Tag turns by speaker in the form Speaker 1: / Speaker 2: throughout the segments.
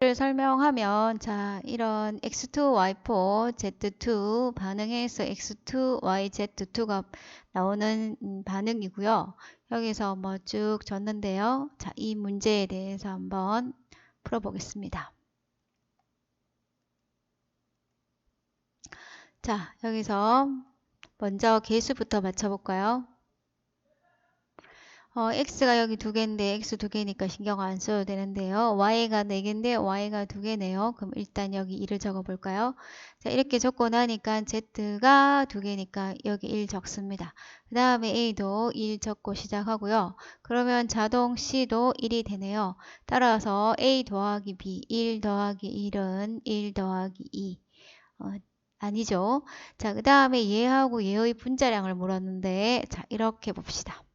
Speaker 1: 를 설명하면 자 이런 x2, y4, z2 반응해서 x2, y, z2가 나오는 음, 반응이고요. 여기서 뭐 쭉 줬는데요. 자, 이 문제에 대해서 한번 풀어보겠습니다. 자, 여기서 먼저 개수부터 맞춰볼까요? 어, x가 여기 두 개인데 x 두 개니까 신경 안 써도 되는데요. y가 네 개인데 y가 두 개네요. 그럼 일단 여기 1을 적어 볼까요? 자, 이렇게 적고 나니까 z가 두 개니까 여기 1 적습니다. 그 다음에 a도 1 적고 시작하고요. 그러면 자동 c도 1이 되네요. 따라서 a 더하기 b 1 더하기 1은 1 더하기 2 어, 아니죠. 자, 그 다음에 얘하고 얘의 분자량을 물었는데 자, 이렇게 봅시다.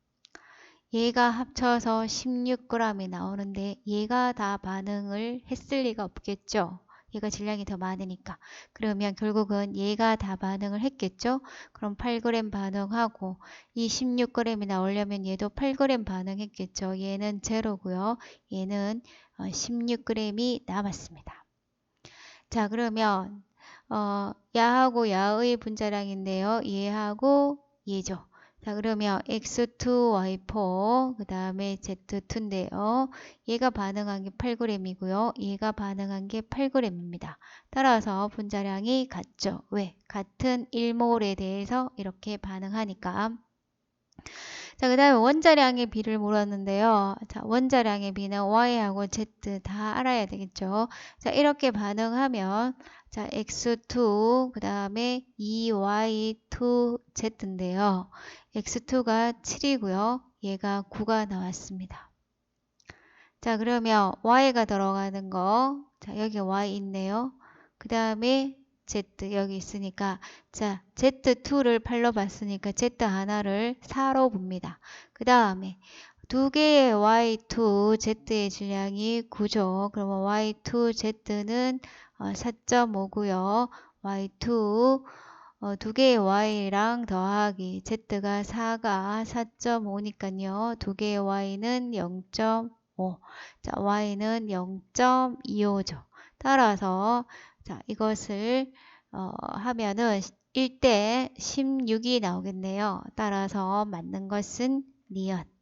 Speaker 1: 얘가 합쳐서 16g이 나오는데 얘가 다 반응을 했을 리가 없겠죠. 얘가 질량이 더 많으니까. 그러면 결국은 얘가 다 반응을 했겠죠. 그럼 8g 반응하고 이 16g이 나오려면 얘도 8g 반응했겠죠. 얘는 제로고요. 얘는 16g이 어, 남았습니다. 자 그러면 어, 야하고 야의 분자량인데요. 얘하고 얘죠. 자 그러면 x2, y4 그 다음에 z2인데요. 얘가 반응한 게 8g이고요. 얘가 반응한 게 8g입니다. 따라서 분자량이 같죠. 왜? 같은 1몰에 대해서 이렇게 반응하니까 자, 그 다음에 원자량의 비를 물었는데요. 자, 원자량의 비는 y하고 z 다 알아야 되겠죠. 자, 이렇게 반응하면 자, x2 그 다음에 2y2z인데요. x2가 7이고요. 얘가 9가 나왔습니다. 자, 그러면 y가 들어가는 거. 자, 여기 y 있네요. 그 다음에 z 여기 있으니까 자, z2를 8로 봤으니까 z 하나를 4로 봅니다. 그 다음에 두 개의 y2 z의 질량이 9죠. 그러면 y2 z는 4.5고요. y2 어, 두 개의 y랑 더하기 z가 4가 4.5니까요. 두 개의 y는 0.5. 자, y는 0.25죠. 따라서 자, 이것을 어, 하면은 1대 16이 나오겠네요. 따라서 맞는 것은 니은.